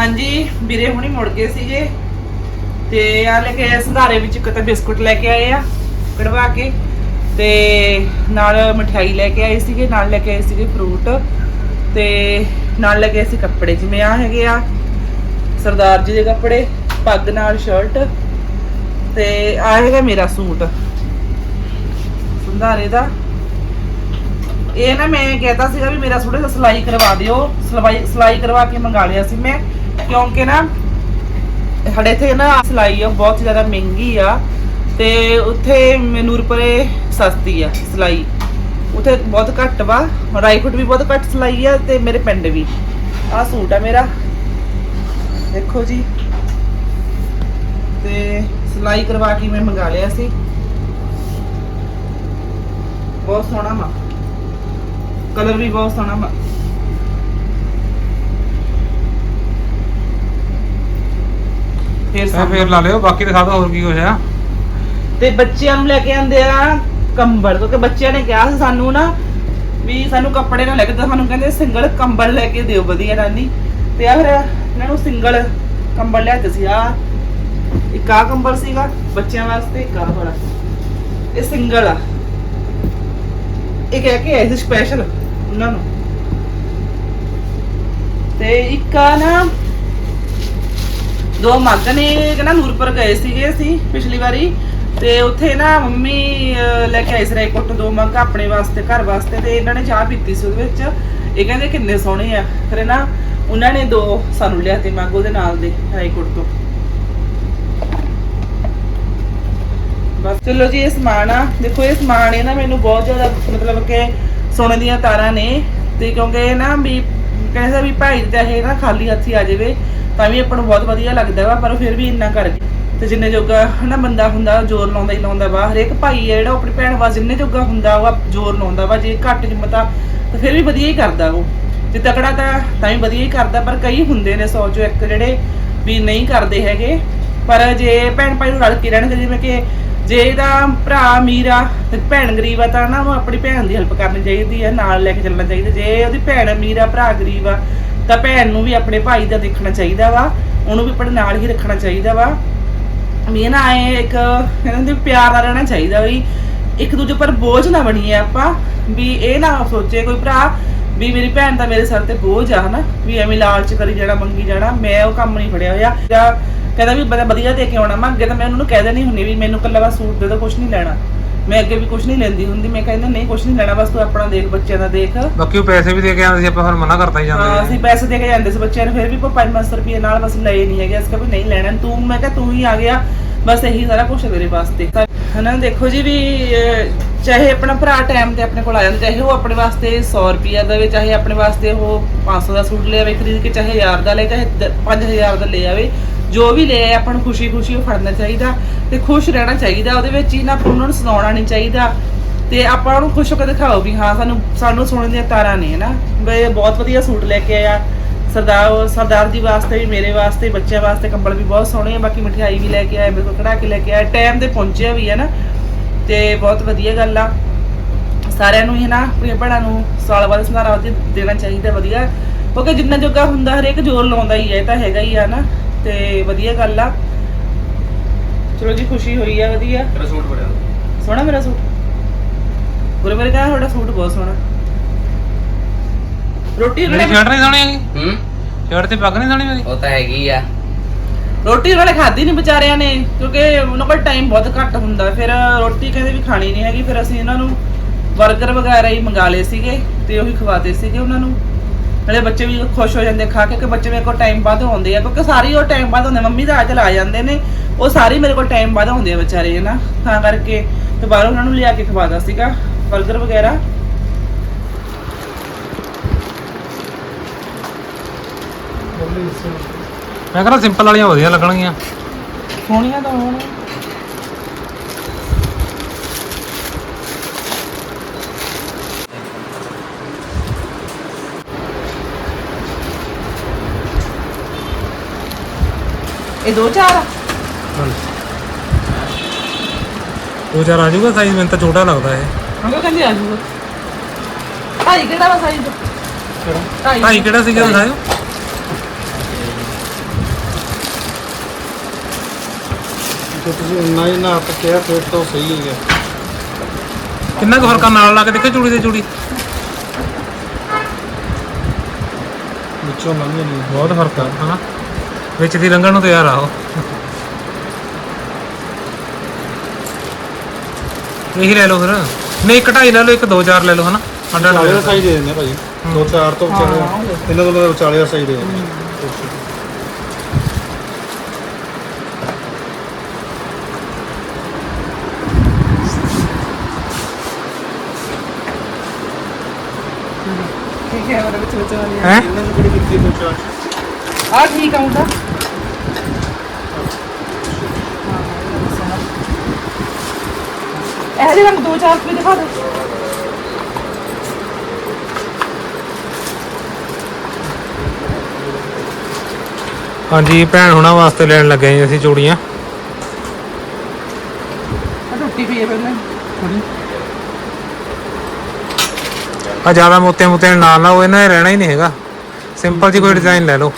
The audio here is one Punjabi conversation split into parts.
ਹਾਂਜੀ, ਵੀਰੇ ਹੁਣੀ ਮੁੜ ਗਏ ਸੀਗੇ। ਤੇ ਆ ਲੈ ਕੇ ਆਏ ਸੰਧਾਰੇ ਵਿੱਚ, ਇੱਕ ਤਾਂ ਬਿਸਕੁਟ ਲੈ ਕੇ ਆਏ ਆ, ਕਢਵਾ ਕੇ। ਤੇ ਨਾਲ ਮਠਿਆਈ ਲੈ ਕੇ ਆਏ ਸੀਗੇ, ਨਾਲ ਲੈ ਕੇ ਆਏ ਸੀਗੇ ਫਰੂਟ ਤੇ ਨਾਲ ਲੈ ਕੇ ਆਏ ਸੀ ਕੱਪੜੇ, ਜਿਵੇਂ ਆ ਹੈਗੇ ਆ, ਸਰਦਾਰ ਜੀ ਦੇ ਕੱਪੜੇ, ਪੱਗ ਨਾਲ ਸ਼ਰਟ ਤੇ ਆ ਹੈਗਾ ਮੇਰਾ ਸੂਟ, ਸੰਧਾਰੇ ਦਾ। ਇਹ ਨਾ ਮੈਂ ਕਹਿਤਾ ਸੀਗਾ ਵੀ ਮੇਰਾ ਥੋੜਾ ਜਿਹਾ ਸਿਲਾਈ ਕਰਵਾ ਦਿਓ। ਸਲਾਈ ਸਿਲਾਈ ਕਰਵਾ ਕੇ ਮੰਗਾ ਲਿਆ ਸੀ ਮੈਂ। ਕਿਉਂਕਿ ਨਾ ਸਾਡੇ ਇੱਥੇ ਨਾ ਸਿਲਾਈ ਆ, ਬਹੁਤ ਜ਼ਿਆਦਾ ਮਹਿੰਗੀ ਆ ਤੇ ਉੱਥੇ ਨੂਰਪੁਰੇ ਸਸਤੀ ਆ ਸਿਲਾਈ। ਉੱਥੇ ਬਹੁਤ ਘੱਟ ਵਾ ਰਾਈਫਟ ਵੀ ਬਹੁਤ ਘੱਟ ਸਿਲਾਈ ਆ ਤੇ ਮੇਰੇ ਪਿੰਡ ਵੀ। ਆਹ ਸੂਟ ਆ ਮੇਰਾ। ਦੇਖੋ ਜੀ। ਤੇ ਸਿਲਾਈ ਕਰਵਾ ਕੇ ਮੈਂ ਮੰਗਾ ਲਿਆ ਸੀ। ਬਹੁਤ ਸੋਹਣਾ ਵਾ। ਕਲਰ ਵੀ ਬਹੁਤ ਸੋਹਣਾ ਵਾ। ਫਿਰ ਸਾਹਮਣੇ- ਫੇਰ ਲਾ ਲਿਓ ਬਾਕੀ ਦਿਖਾ ਦੋ ਹੋਰ ਕੀ ਕੁਛ ਆ ਤੇ ਬੱਚਿਆਂ ਨੂੰ ਲੈ ਕੇ ਆਂਦੇ ਆ ਕੰਬਲ ਕਿਉਂਕਿ ਬੱਚਿਆਂ ਨੇ ਕਿਹਾ ਸੀ ਸਾਨੂੰ ਨਾ ਵੀ ਸਾਨੂੰ ਕੱਪੜੇ ਨਾ ਲੈ ਕੇ ਦਿਓ ਸਾਨੂੰ ਕਹਿੰਦੇ ਸਿੰਗਲ ਕੰਬਲ ਲੈ ਕੇ ਦਿਓ ਵਧੀਆ ਨਾਨੀ। ਤੇ ਆ ਫਿਰ ਇਹਨਾਂ ਨੂੰ ਸਿੰਗਲ ਕੰਬਲ ਲਿਆ ਦਿੱਤੇ ਸੀ ਆ ਇੱਕ ਆ ਕੰਬਲ ਸੀਗਾ ਬੱਚਿਆਂ ਵਾਸਤੇ ਇੱਕ ਆ ਵਾਲਾ। ਇਹ ਸਿੰਗਲ ਆ। ਇਹ ਕਹਿ ਕੇ ਆਏ ਸੀ ਸਪੈਸ਼ਲ ਉਹਨਾਂ ਨੂੰ। ਤੇ ਇੱਕ ਆ ਨਾ ਦੋ ਮੱਗ ਨੇ ਕਹਿੰਦਾ ਨੂਰਪੁਰ ਗਏ ਸੀਗੇ ਅਸੀਂ ਪਿਛਲੀ ਵਾਰੀ ਤੇ ਉੱਥੇ ਨਾ ਮੰਮੀ ਲੈ ਕੇ ਆਈ ਸੀ ਰਾਏਕੋਟ ਤੋਂ ਦੋ ਮੱਗ ਆਪਣੇ ਵਾਸਤੇ, ਘਰ ਵਾਸਤੇ ਤੇ ਇਹਨਾਂ ਨੇ ਚਾਹ ਪੀਤੀ ਸੀ ਉਹਦੇ ਵਿੱਚ। ਇਹ ਕਹਿੰਦੇ ਕਿੰਨੇ ਸੋਹਣੇ ਆ। ਫਿਰ ਨਾ ਉਹਨਾਂ ਨੇ ਦੋ ਸਾਨੂੰ ਲਿਆ ਤੇ ਮੱਗ ਉਹਦੇ ਨਾਲ ਦੇ ਰਾਏਕੋਟ ਤੋਂ। ਬਸ ਚਲੋ ਜੀ, ਇਹ ਸਮਾਨ ਆ। ਦੇਖੋ, ਇਹ ਸਮਾਨ ਇਹ ਨਾ ਮੈਨੂੰ ਬਹੁਤ ਜ਼ਿਆਦਾ ਮਤਲਬ ਕਿ ਸੋਨੇ ਦੀਆਂ ਤਾਰਾਂ ਨੇ ਤੇ ਕਿਉਂਕਿ ਨਾ ਵੀ, ਕਹਿੰਦਾ ਵੀ ਭਾਈ ਚਾਹੇ ਨਾ ਖਾਲੀ ਹੱਥੀ ਆ ਜਾਵੇ ਤਾਂ ਵੀ ਆਪਾਂ ਨੂੰ ਬਹੁਤ ਵਧੀਆ ਲੱਗਦਾ ਵਾ, ਪਰ ਫਿਰ ਵੀ ਇੰਨਾ ਕਰਕੇ। ਤੇ ਜਿੰਨੇ ਜੋਗਾ ਹਨਾ ਬੰਦਾ ਹੁੰਦਾ, ਜ਼ੋਰ ਲਾਉਂਦਾ ਹੀ ਲਾਉਂਦਾ ਵਾ। ਹਰੇਕ ਭਾਈ ਹੈ ਜਿਹੜਾ, ਉਹ ਆਪਣੀ ਭੈਣ ਵਾਸਤੇ ਜਿੰਨੇ ਜੋਗਾ ਹੁੰਦਾ, ਉਹ ਜ਼ੋਰ ਲਾਉਂਦਾ ਵਾ। ਜੇ ਘੱਟ ਹਿੰਮਤ ਆ, ਤਾਂ ਫਿਰ ਵੀ ਵਧੀਆ ਹੀ ਕਰਦਾ ਉਹ। ਜੇ ਤਕੜਾ ਤਾਂ ਤਾਂ ਵੀ ਵਧੀਆ ਹੀ ਕਰਦਾ, ਪਰ ਕਈ ਹੁੰਦੇ ਨੇ ਸੌ ਚੋਂ ਇੱਕ ਜਿਹੜੇ ਵੀ ਨਹੀਂ ਕਰਦੇ ਹੈਗੇ। ਪਰ ਜੇ ਭੈਣ ਭਾਈ ਨੂੰ ਰਲ ਕੇ ਰਹਿਣਗੇ, ਜਿਵੇਂ ਕਿ ਜੇ ਇਹਦਾ ਭਰਾ ਅਮੀਰ ਆ, ਤੇ ਭੈਣ ਗਰੀਬ ਆ, ਤਾਂ ਨਾ ਉਹ ਆਪਣੀ ਭੈਣ ਦੀ ਹੈਲਪ ਕਰਨੀ ਚਾਹੀਦੀ ਆ, ਨਾਲ ਲੈ ਕੇ ਚੱਲਣਾ ਚਾਹੀਦਾ। ਜੇ ਉਹਦੀ ਭੈਣ ਅਮੀਰ ਆ, ਭਰਾ ਗਰੀਬ ਆ ਤਾਂ ਭੈਣ ਨੂੰ ਵੀ ਆਪਣੇ ਭਾਈ ਦਾ ਦੇਖਣਾ ਚਾਹੀਦਾ ਵਾ, ਉਹਨੂੰ ਵੀ ਆਪਣੇ ਨਾਲ ਹੀ ਰੱਖਣਾ ਚਾਹੀਦਾ ਵਾ। ਵੀ ਇਹ ਨਾ ਆਏ ਇੱਕ ਕਹਿੰਦੇ ਵੀ ਪਿਆਰ ਨਾਲ ਰਹਿਣਾ ਚਾਹੀਦਾ ਵੀ ਇੱਕ ਦੂਜੇ ਪਰ ਬੋਝ ਨਾ ਬਣੀਏ ਆਪਾਂ, ਵੀ ਇਹ ਨਾ ਸੋਚੇ ਕੋਈ ਭਰਾ ਵੀ ਮੇਰੀ ਭੈਣ ਤਾਂ ਮੇਰੇ ਸਿਰ ਤੇ ਬੋਝ ਆ, ਹਨਾ? ਵੀ ਐਵੇਂ ਲਾਲਚ ਕਰੀ ਜਾਣਾ, ਮੰਗੀ ਜਾਣਾ, ਮੈਂ ਉਹ ਕੰਮ ਨਹੀਂ ਫੜਿਆ ਹੋਇਆ। ਜਾਂ ਕਹਿੰਦਾ ਵੀ ਬੰਦਾ ਵਧੀਆ ਦੇ ਕੇ ਆਉਣਾ, ਮੈਂ ਅੱਗੇ ਤਾਂ ਮੈਂ ਉਹਨਾਂ ਨੂੰ ਕਹਿ ਦੇਣੀ ਹੁੰਦੀ ਵੀ ਮੈਨੂੰ ਕੱਲਾ ਬਸ ਸੂਟ ਦੇ ਦੋ ਕੁਝ ਨਹੀਂ ਲੈਣਾ। ਮੈਂ ਅੱਗੇ ਵੀ ਕੁਝ ਨਹੀਂ ਲੈਂਦੀ ਹੁੰਦੀ ਮੈਂ ਕਹਿੰਦਾ ਨਹੀਂ ਕੁਝ ਨਹੀਂ ਲੈਣਾ ਬਸ ਤੂੰ ਆਪਣਾ ਦੇਖ ਬੱਚਿਆਂ ਦਾ ਦੇਖ। ਬਾਕੀ ਉਹ ਪੈਸੇ ਵੀ ਦੇ ਕੇ ਆਉਂਦੇ ਸੀ ਆਪਾਂ ਫਿਰ ਮਨਾ ਕਰਤਾ ਹੀ ਹਾਂ ਜਾਂਦੇ ਅਸੀਂ ਪੈਸੇ ਦੇ ਕੇ ਜਾਂਦੇ ਸੀ ਬੱਚਿਆਂ ਨੂੰ ਫਿਰ ਵੀ ਕੋਈ 500 ਰੁਪਏ ਨਾਲ ਬਸ ਲਏ ਨਹੀਂ ਹੈਗੇ ਅਸੀਂ ਕਿਹਾ ਵੀ ਨਹੀਂ ਲੈਣਾ ਤੂੰ ਮੈਂ ਕਿਹਾ ਤੂੰ ਹੀ ਆ ਗਿਆ ਬਸ ਇਹੀ ਸਾਰਾ ਕੁਝ ਮੇਰੇ ਵਾਸਤੇ। ਤਾਂ ਹਨਾ ਦੇਖੋ ਜੀ ਵੀ ਅਹ, ਚਾਹੇ ਆਪਣਾ ਭਰਾ ਟਾਈਮ ਤੇ ਆਪਣੇ ਕੋਲ ਆ ਜਾਂਦਾ ਚਾਹੇ ਉਹ ਆਪਣੇ ਵਾਸਤੇ 100 ਰੁਪਿਆ ਦੇਵੇ ਚਾਹੇ ਆਪਣੇ ਵਾਸਤੇ ਉਹ 500 ਦਾ ਸੂਟ ਲੈ ਆਵੇ ਖਰੀਦ ਕੇ ਚਾਹੇ 1000 ਦਾ ਲੈ ਚਾਹੇ 5000 ਦਾ ਲੈ ਆਵੇ ਜੋ ਵੀ ਲੈ ਆਪਾਂ ਨੂੰ ਖੁਸ਼ੀ ਖੁਸ਼ੀ ਉਹ ਫੜਨਾ ਚਾਹੀਦਾ ਤੇ ਖੁਸ਼ ਰਹਿਣਾ ਚਾਹੀਦਾ, ਉਹਦੇ ਵਿੱਚ ਹੀ ਨਾ ਉਹਨਾਂ ਨੂੰ ਸੁਣਾਉਣਾ ਨਹੀਂ ਚਾਹੀਦਾ ਤੇ ਆਪਾਂ ਉਹਨੂੰ ਖੁਸ਼ ਹੋ ਕੇ ਦਿਖਾਓ ਵੀ ਹਾਂ, ਸਾਨੂੰ ਸਾਨੂੰ ਸੁਣਨ ਦੀਆਂ ਤਾਰਾਂ ਨੇ ਨਾ ਬਈ ਬਹੁਤ ਵਧੀਆ ਸੂਟ ਲੈ ਕੇ ਆਇਆ। ਸਰਦਾਰ ਸਰਦਾਰ ਜੀ ਵਾਸਤੇ ਵੀ, ਮੇਰੇ ਵਾਸਤੇ, ਬੱਚਿਆਂ ਵਾਸਤੇ ਕੰਬਲ ਵੀ ਬਹੁਤ ਸੋਹਣੇ ਆ, ਬਾਕੀ ਮਠਿਆਈ ਵੀ ਲੈ ਕੇ ਆਏ ਮੇਰੇ ਕੋਲ ਕਢਾ ਕੇ ਲੈ ਕੇ ਆਏ ਟਾਈਮ ਤੇ ਪਹੁੰਚਿਆ ਵੀ ਹੈ ਨਾ, ਤੇ ਬਹੁਤ ਵਧੀਆ ਗੱਲ ਆ। ਸਾਰਿਆਂ ਨੂੰ ਹੀ ਨਾ ਆਪਣੇ ਭੈਣਾਂ ਨੂੰ ਸਾਲ ਬਾਅਦ ਸੰਧਾਰਾ ਵਧੀਆ ਦੇਣਾ ਚਾਹੀਦਾ, ਵਧੀਆ। ਕਿਉਂਕਿ ਜਿੰਨਾ ਜੋਗਾ ਹੁੰਦਾ, ਹਰੇਕ ਜੋਰ ਲਾਉਂਦਾ ਹੀ ਹੈ ਇਹ ਤਾਂ ਹੈਗਾ ਹੀ ਆ ਨਾ ਤੇ ਵਧੀਆ ਗੱਲ ਆ। ਚਲੋ ਜੀ ਖੁਸ਼ੀ ਹੋਈ ਆ ਵਧੀਆ। ਤੇਰਾ ਸੂਟ ਬੜਿਆ ਸੋਹਣਾ ਮੇਰਾ ਸੂਟ? ਗੁਰੂ ਮੇਰੇ ਕਹਿੰਦਾ ਤੁਹਾਡਾ ਸੂਟ ਬਹੁਤ ਸੋਹਣਾ। ਰੋਟੀ ਉਹਨਾਂ ਮੇਰੀ ਨੇ ਸ਼ਰਟ ਨਹੀਂ ਸੋਹਣੀ ਹੈਗੀ? ਹੂੰ? ਸ਼ਰਟ ਤੇ ਪੱਗ ਨਹੀਂ ਸੋਹਣੀ ਮੇਰੀ? ਉਹ ਤਾਂ ਹੈਗੀ ਆ। ਰੋਟੀ ਨੇ ਖਾਧੀ ਨਹੀਂ ਵਿਚਾਰਿਆਂ ਨੇ ਕਿਉਂਕਿ ਉਹਨਾਂ ਕੋਲ ਟਾਈਮ ਬਹੁਤ ਘੱਟ ਹੁੰਦਾ। ਫਿਰ ਰੋਟੀ ਕਹਿੰਦੇ ਵੀ ਖਾਣੀ ਨਹੀਂ ਹੈਗੀ ਫਿਰ ਅਸੀਂ ਇਹਨਾਂ ਨੂੰ 버ਗਰ ਵਗੈਰਾ ਹੀ ਮੰਗਾ ਲਏ ਸੀਗੇ ਤੇ ਉਹੀ ਖਵਾਤੇ ਸੀਗੇ ਉਹਨਾਂ ਨੂੰ। ਨਾਲੇ ਬੱਚੇ ਵੀ ਖੁਸ਼ ਹੋ ਜਾਂਦੇ ਖਾ ਕੇ ਕਿ ਬੱਚੇ ਮੇਰੇ ਕੋਲ ਟਾਈਮ ਬਾਅਦ ਆਉਂਦੇ ਆ ਕਿਉਂਕਿ ਸਾਰੇ ਹੀ ਉਹ ਟਾਈਮ ਬਾਅਦ ਆਉਂਦੇ ਮੰਮੀ ਤਾਂ ਅੱਜ ਆ ਜਾਂਦੇ ਨੇ ਉਹ ਸਾਰੇ ਹੀ ਮੇਰੇ ਕੋਲ ਟਾਈਮ ਬਾਅਦ ਆਉਂਦੇ ਆ ਵਿਚਾਰੇ ਨਾ ਤਾਂ ਕਰਕੇ ਤੇ ਬਾਹਰੋਂ ਉਹਨਾਂ ਨੂੰ ਲਿਆ ਕੇ ਖਵਾਦਾ ਸੀਗਾ 버ਗਰ ਵਗੈਰਾ ਮੈਂ ਕਹਿੰਦਾ ਸਿੰਪਲ ਵਾਲੀਆਂ ਵਧੀਆ ਲੱਗਣਗੀਆਂ। ਸੋਹਣੀਆਂ ਤਾਂ ਹੋਣ ਦੋ ਚਾਰ ਆ? ਦੋ ਸਾਈਜ਼ ਮੈਨੂੰ ਤਾਂ ਛੋਟਾ ਲੱਗਦਾ ਇਹ। ਹਾਂ ਉਹ ਕਹਿੰਦੀ ਆ ਜੂਗਾ ਭਾਈ ਕਿਹੜਾ ਵਾ ਸਾਈਜ਼ ਭਾਈ ਕਿਹੜਾ ਸੀਗਾ ਦਿਖਾਇਓ। ਜੇ ਤੁਸੀਂ ਨਾ ਹੱਥ ਕਿਹਾ ਫਿਰ ਤਾਂ ਸਹੀ ਹੈ ਕਿੰਨਾ ਕੁ ਫ਼ਰਕ ਆ ਨਾਲ ਲਾ ਕੇ ਦੇਖੋ ਚੂੜੀ ਤੇ ਚੂੜੀ। ਵਿੱਚੋਂ ਲੰਘ ਨਹੀਂ ਬਹੁਤ ਫ਼ਰਕ ਆ। ਹਨਾ? ਵਿੱਚ ਦੀ ਲੰਘਣ ਨੂੰ ਤਿਆਰ ਆ ਉਹ। ਇਹੀ ਲੈ ਲਓ ਫਿਰ। ਨਹੀਂ ਢਾਈ ਲੈ ਲਓ ਇੱਕ ਦੋ ਚਾਰ ਲੈ ਲਓ ਹਨਾ? ਅੱਡ ਅੱਡ ਵਿਚਾਲੇ ਲੈ ਦਾ ਲਓ। ਸਾਈਜ਼ ਦੇ ਦਿੰਦੇ ਭਾਜੀ ਦੋ ਚਾਰ ਤੋਂ ਵਿਚਾਲੇ। ਇਹਨਾਂ ਤੋਂ ਵਿਚਾਲੇ ਦਾ ਸਾਈਜ਼ ਦੇ ਦਿੰਦੇ ਠੀਕ ਹੈ। ਆ ਠੀਕ ਆਉਂਦਾ ਇਹ ਜਿਹੇ ਰੰਗ ਦੋ ਚਾਰ ਰੁਪਏ ਦਿਖਾ ਦੇ ਹਾਂਜੀ ਭੈਣ ਹੁਣਾਂ ਵਾਸਤੇ ਲੈਣ ਲੱਗੇ ਜੀ ਅਸੀਂ ਚੂੜੀਆਂ। ਆ ਟੁੱਟੀ ਪਈ ਹੈ ਪਹਿਲਾਂ ਥੋੜੀ ਆ ਜ਼ਿਆਦਾ ਮੋਤੀਆਂ ਮੋਤੀਆਂ ਨਾਲ ਨਾ ਉਹ ਇਹਨਾਂ ਨੇ ਰਹਿਣਾ ਹੀ ਨਹੀਂ ਹੈਗਾ। ਸਿੰਪਲ ਜੀ ਕੋਈ ਡਿਜ਼ਾਈਨ ਲੈ ਲਓ।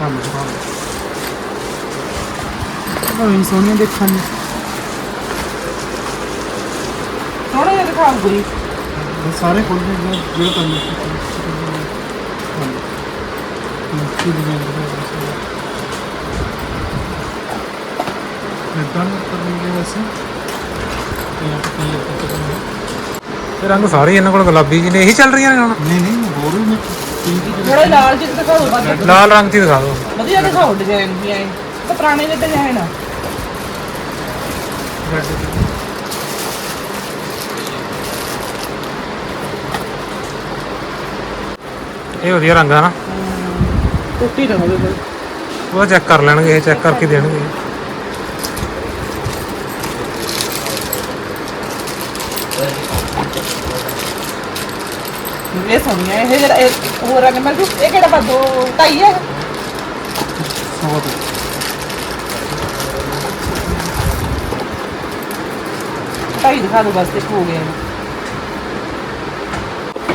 ਹਾਂ ਹਾਂ ਬੜੀ ਸੋਹਣੇ ਦੇਖਣ। ਨੂੰ ਥੋੜਾ ਜਿਹਾ ਦਿਖਾਓ ਗੁਰੀ ਇਹ ਸਾਰੇ ਖੁੱਲ ਨੇ ਜਿਹੜੇ ਤੁਹਾਨੂੰ ਹਾਂ ਕੀ ਡਿਜ਼ਾਈਨ ਹੈ ਇਦਾਂ ਕਰਨਗੇ ਵੈਸੇ। ਇਹ ਆਪ ਕੀ ਹੈ ਇਹ ਰੰਗ ਸਾਰੇ ਇਹਨਾਂ ਕੋਲ ਗੁਲਾਬੀ ਜੀ ਨੇ ਇਹੀ ਚੱਲ ਰਹੀਆਂ ਨੇ ਹੁਣ? ਨਹੀਂ ਨਹੀਂ ਹੋਰ ਵੀ ਨੇ। ਥੋੜਾ ਲਾਲ ਜਿਹਾ ਦਿਖਾਓ। ਵੱਧ ਲਾਲ ਰੰਗ ਦੀ ਦਿਖਾ ਦਿਓ। ਵਧੀਆ ਦਿਖਾਓ ਡਿਜ਼ਾਈਨ ਵੀ ਆਏ ਤਾਂ ਪੁਰਾਣੇ ਜਿਹੇ ਡਿਜ਼ਾਈਨ ਆ। ਇਹ ਵਧੀਆ ਰੰਗ ਆ ਨਾ। ਟੁੱਟੀ ਹੋਵੇ ਕੋਈ ਉਹ ਚੈੱਕ ਕਰ ਲੈਣਗੇ ਇਹ ਚੈੱਕ ਕਰਕੇ ਦੇਣਗੇ। ਇਹ ਸੋਹਣੀਆਂ ਇਹ ਜਿਹੜਾ ਇਹ ਹੋਰ ਰੰਗ ਮਿਲ ਜੂ ਇਹ ਕਿਹੜਾ ਬਾ ਦੋ ਢਾਈ ਹੈ ਸੌ ਦੇ ਢਾਈ ਦਿਖਾ ਦੋ ਬਸ ਤੇ ਹੋ ਗਿਆ।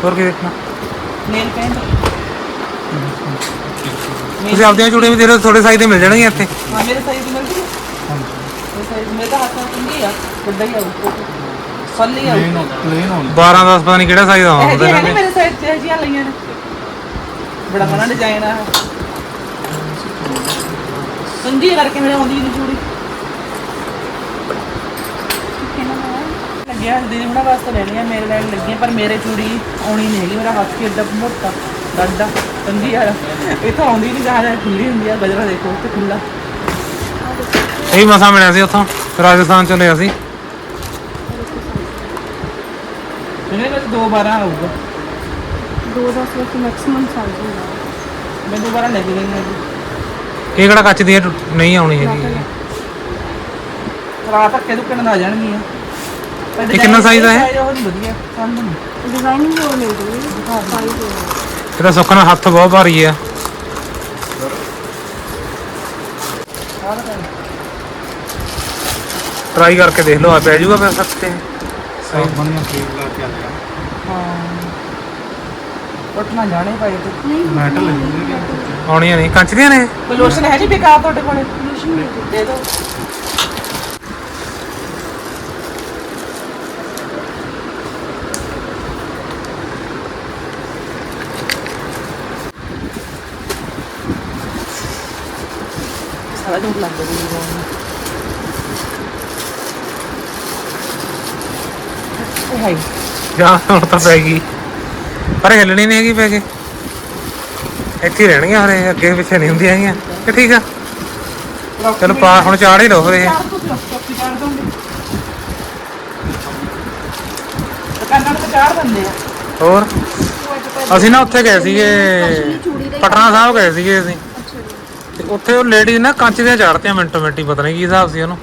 ਹੋਰ ਕੀ ਦੇਖਣਾ? Nail paint. ਤੁਸੀਂ ਆਪਦੀਆਂ ਚੂੜੀਆਂ ਵੀ ਦੇ ਲਓ ਥੋੜੇ ਸਾਈਜ਼ ਦੇ ਮਿਲ ਜਾਣਗੇ ਇੱਥੇ। ਹਾਂ ਮੇਰੇ ਸਾਈਜ਼ ਮਿਲ ਜੂ ਇਹ ਸਾਈਜ਼ ਮੇਰੇ ਹੱਥ ਨਾਲ ਚੰਗੀ ਆ ਵੱਡਾ ਹੀ ਆਊ ਫੱਲੀ ਆਊ ਪਲੇਨ ਪਲੇਨ ਹੋਣ 12 10 ਪਤਾ ਨਹੀਂ ਕਿਹੜਾ ਸਾਈਜ਼ ਇਹ ਆਉਂਦਾ ਜੀ ਹੈ ਦੇ। ਮੇਰੇ ਲਈਆਂ ਨੇ। ਬੜਾ ਮਨਾ ਡਿਜ਼ਾਈਨ ਆ। ਸੰਗੀ ਕਰਕੇ ਮੇਰੇ ਆਉਂਦੀ ਨਹੀਂ ਚੂੜੀ ਲੱਗਿਆ ਦੀਦੀ ਹੁਣਾਂ ਵਾਸਤੇ ਲੈਣੀ ਆ ਮੇਰੇ ਲੈਣ ਲੱਗੀਆਂ ਪਰ ਮੇਰੇ ਚੂੜੀ ਆਉਣੀ ਨਹੀਂ ਹੈਗੀ ਮੇਰਾ ਹੱਥ ਕਿ ਏਡਾ ਮੋਟਾ ਡੱਡਾ ਸੰਗੀ ਆ ਇਹ ਤਾਂ ਆਉਂਦੀ ਨਹੀਂ ਜਹਾਂ ਖੁੱਲੀ ਹੁੰਦੀ ਆ ਗਜਰਾ ਦੇਖੋ ਤੇ ਖੁੱਲਾ ਇਹ ਮਸਾ ਮਿਲਿਆ ਸੀ ਉੱਥੋਂ ਰਾਜਸਥਾਨ ਚੋਂ ਲਿਆ ਸੀ। ਇਹਨੇ ਵਿੱਚ ਦੋ 12 ਆਊਗਾ। ਦੋ ਦਸ ਵਜੇ ਮੈਕਸਿਮਮ ਸਾਈਜ਼ ਹੁੰਦਾ ਮੈਂ ਦੁਬਾਰਾ ਲੈ ਕੇ ਗਈ ਹਾਂ ਇਹ ਕਿਹੜਾ ਕੱਚ ਦੀ ਹੈ? ਟੁੱਟ- ਨਹੀਂ ਆਉਣੀ ਹੈਗੀ। ਰਾਤ ਧੱਕੇ ਧੁੱਕੇ ਨਾਲ ਆ ਜਾਣਗੀਆਂ। ਪਰ ਇਹ ਕਿੰਨਾ size ਆ ਇਹ? size ਉਹ ਨਹੀਂ ਵਧੀਆ ਸਾਨੂੰ ਨਹੀਂ। ਡਿਜ਼ਾਈਨਿੰਗ ਹੋਰ ਮਿਲ ਜੂਗੀ ਸਾਈਜ਼ ਹੋਰ। ਇਹਦਾ ਸੁੱਖ ਨਾਲ ਹੱਥ ਬਹੁਤ ਭਾਰੀ ਆ। ਟਰਾਈ ਕਰਕੇ ਦੇਖ ਲਓ ਆ ਪੈ ਜਾਊਗਾ ਫਿਰ ਸਸਤੇ ਸਾਈਜ਼ ਬਣੀਆਂ ਫੇਰ ਲਾ ਕੇ ਆ ਲਿਆ ਹਾਂ। ਉੱਠਣਾ ਜਾਣੇ ਭਾਈ ਤੇ ਮੈਟਲ ਨਹੀਂ ਆਉਣੀਆਂ ਨਹੀਂ ਕੰਚ ਦੀਆਂ ਨੇ? ਕੋਈ ਲੋਸ਼ਨ ਹੈ ਜੀ ਬੇਕਾਰ ਤੁਹਾਡੇ ਕੋਲੇ। ਦੇ ਦਿਓ। ਸਾਰਾ ਦਿਨ ਲੱਗ ਗਿਆ ਜੀ ਉਹ ਹਾਈ। ਜਾਂ ਹੁਣ ਤਾਂ ਪੈ ਗਈ। ਪਰ ਹਿੱਲਣੀ ਨਹੀਂ ਹੈਗੀ ਪੈ ਕੇ। ਇੱਥੇ ਰਹਿਣਗੀਆਂ ਹਰੇ ਅੱਗੇ ਪਿੱਛੇ ਨਹੀਂ ਹੁੰਦੀਆਂ ਹੈਗੀਆਂ। ਕਿ ਠੀਕ ਆ। ਚਲੋ ਪਾ, ਹੁਣ ਚਾੜ ਹੀ ਲਓ ਫਿਰ ਇਹ। ਹੋਰ? ਅਸੀਂ ਨਾ ਉੱਥੇ ਗਏ ਸੀਗੇ, ਪਟਨਾ ਸਾਹਿਬ ਗਏ ਸੀਗੇ ਅਸੀਂ। ਤੇ ਉੱਥੇ ਉਹ ਲੇਡੀ ਨਾ ਕੰਚ ਦੀਆਂ ਚਾੜਤੀਆਂ ਮਿੰਟੋ ਮਿੰਟੀ ਪਤਾ ਨਹੀਂ ਕੀ ਹਿਸਾਬ ਸੀ ਉਹਨੂੰ।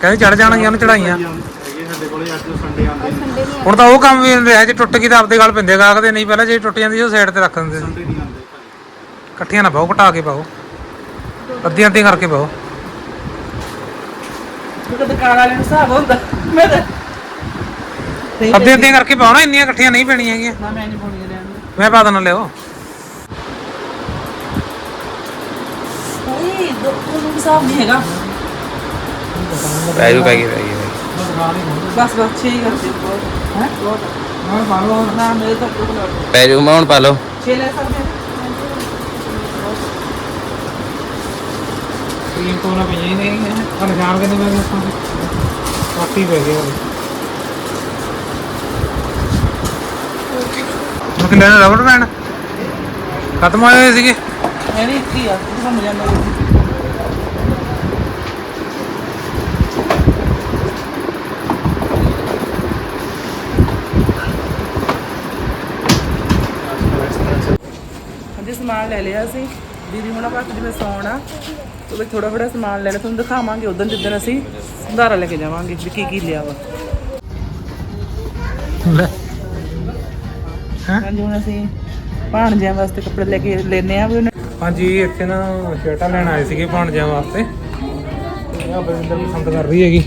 ਕਹਿੰਦੇ ਚੜ ਜਾਣਗੀਆਂ ਉਹਨੂੰ ਚੜਾਈਆਂ ਸੰਡੇ ਨੇ ਨਹੀਂ ਹੁਣ ਤਾਂ ਉਹ ਕੰਮ ਵੀ ਨਹੀਂ ਰਿਹਾ ਜੇ ਟੁੱਟ ਗਈ ਤਾਂ ਆਪਦੇ ਗੱਲ ਪਿੰਦੇ ਗਾਹਕਦੇ ਨਹੀਂ ਪਹਿਲਾਂ ਜੇ ਟੁੱਟ ਜਾਂਦੀ ਸੀ ਉਹ ਸਾਈਡ ਤੇ ਰੱਖ ਦਿੰਦੇ ਸੀ। ਨਹੀਂ ਆਉਂਦੇ ਇਕੱਠੀਆਂ ਨਾ ਪਾਓ ਘਟਾ ਕੇ ਪਾਓ ਅੱਧੀਆਂ ਅੱਧੀਆਂ ਕਰਕੇ ਪਾਓ ਕਿਉਂਕਿ ਦੁਕਾਨ ਵਾਲੇ ਨੂੰ ਹਿਸਾਬ ਹੁੰਦਾ। ਮੈਂ ਤਾਂ ਨਹੀਂ ਅੱਧੀਆਂ ਅੱਧੀਆਂ ਕਰਕੇ ਪਾਓ ਨਾ ਇੰਨੀਆਂ ਇਕੱਠੀਆਂ ਨਹੀਂ ਪੈਣੀਆਂ ਹੈਗੀਆਂ। ਨਾ ਮੈਂ ਨਹੀਂ ਪਾਉਣੀ ਰਹਿਣ ਮੈਂ ਪਾ ਦੇਣਾ ਲਿਓ ਉਹ ਨਹੀਂ ਦੋ ਤੁਹਾਨੂੰ ਹਿਸਾਬ ਨਹੀਂ ਹੈਗਾ। ਪੈ ਜੂ ਪੈ ਗਈ ਪੈ ਗਈ। ਬਸ ਬਸ ਛੇ ਹੀ ਹੈ? ਮੈਂ ਪਾ ਲਓ ਨਾ ਮੇਰੇ ਤਾਂ ਕੋਈ ਨਾ ਪੈ ਜੂ ਮੈਂ ਹੁਣ ਪਾ ਲਓ ਛੇ ਲੈ ਸਕਦੇ ਹਾਂ। ਕਰੀਮ ਤੋਂ ਨਾ ਪਈਆਂ ਹੀ ਨਹੀਂ ਆ ਨਿਸ਼ਾਨ ਕਿੰਨੇ ਪੈ ਗਏ ਆਪਾਂ ਦੇ? ਕਾਫੀ ਪੈ ਗਏ ਉਹ ਕਿੰਨੇ ਰਬੜ ਬੈਂਡ ਖਤਮ ਹੋਏ ਸੀਗੇ? ਮੈਂ ਨਹੀਂ ਇੱਥੇ ਹੀ ਆ ਸਮਝ ਜਾਂਦਾ ਸਮਾਨ ਲੈ ਲਿਆ ਸੀ। ਦੀਦੀ ਹੁਣ ਆਪਾਂ ਜਿਵੇਂ ਸੌਣਾ ਤੇ ਵੀ ਥੋੜਾ ਥੋੜਾ ਸਮਾਨ ਲੈ ਲਿਆ ਤੁਹਾਨੂੰ ਦਿਖਾਵਾਂਗੇ ਉਦੋਂ ਜਿੱਦਣ ਅਸੀਂ ਸੰਧਾਰਾ ਲੈ ਕੇ ਜਾਵਾਂਗੇ ਵੀ ਕੀ ਕੀ ਲਿਆ ਵਾ। ਲੈ। ਹਾਂਜੀ ਹੁਣ ਅਸੀਂ ਭਾਣਜਿਆਂ ਵਾਸਤੇ ਕੱਪੜੇ ਲੈ ਕੇ ਲੈਨੇ ਆ ਵੀ ਉਹਨੇ ਹਾਂਜੀ ਇੱਥੇ ਨਾ ਸ਼ਰਟਾਂ ਲੈਣ ਆਏ ਸੀਗੇ ਭਾਣਜਿਆਂ ਵਾਸਤੇ। ਆ ਬਰਿੰਦਰ ਪਸੰਦ ਕਰ ਰਹੀ ਹੈਗੀ।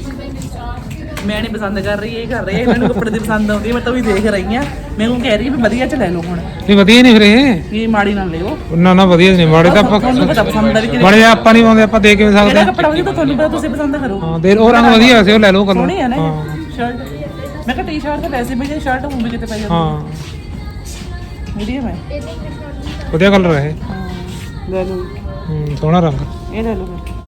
ਮੈਂ ਨਹੀਂ ਪਸੰਦ ਕਰ ਰਹੀ ਇਹ ਕਰ ਰਹੀ ਹੈ ਮੈਨੂੰ ਕੱਪੜੇ ਦੀ ਪਸੰਦ ਆਉਂਦੀ ਮੈਂ ਤਾਂ ਵੀ ਦੇਖ ਰਹੀ ਆ ਮੈਨੂੰ ਕਹਿ ਰਹੀ ਵੀ ਵਧੀਆ ਚ ਲੈ ਲਓ ਹੁਣ। ਨਹੀਂ ਵਧੀਆ ਨਹੀਂ ਫਿਰ ਇਹ। ਇਹ ਮਾੜੀ ਨਾ ਲਿਓ। ਨਾ ਨਾ ਵਧੀਆ ਨਹੀਂ ਮਾੜੇ ਤਾਂ ਆਪਾਂ ਤੁਹਾਨੂੰ ਪਤਾ ਪਸੰਦ ਆ ਵੀ ਕਿਹੜੇ ਜਿਹਾ ਆਪਾਂ ਨਹੀਂ ਪਾਉਂਦੇ ਆਪਾਂ ਦੇ ਕਿਵੇਂ ਸਕਦੇ? ਕੱਪੜਾ ਵਧੀਆ ਤਾਂ ਤੁਹਾਨੂੰ ਪਤਾ ਤੁਸੀਂ ਪਸੰਦ ਕਰੋ। ਹਾਂ ਦੇ ਉਹ ਰੰਗ ਵਧੀਆ ਸੀ ਉਹ ਲੈ ਲਓ ਕਲਰ ਸੋਹਣੀ ਆ ਨਾ ਹਾਂ। ਸ਼ਰਟ। ਮੈਂ ਕਿਹਾ ਟੀ-ਸ਼ਰਟ ਤੇ ਵੈਸੇ ਵੀ ਜੇ ਸ਼ਰਟ ਹੋਊ ਵੀ ਕਿਤੇ ਪੈ ਜਾਂਦੀ। ਹਾਂ। ਮੀਡੀਅਮ ਹੈ ਵਧੀਆ ਕਲਰ ਹੈ ਹਾਂ ਲੈ ਲਓ। ਹੂੰ, ਸੋਹਣਾ ਰੰਗ। ਇਹ ਲੈ ਲਓ।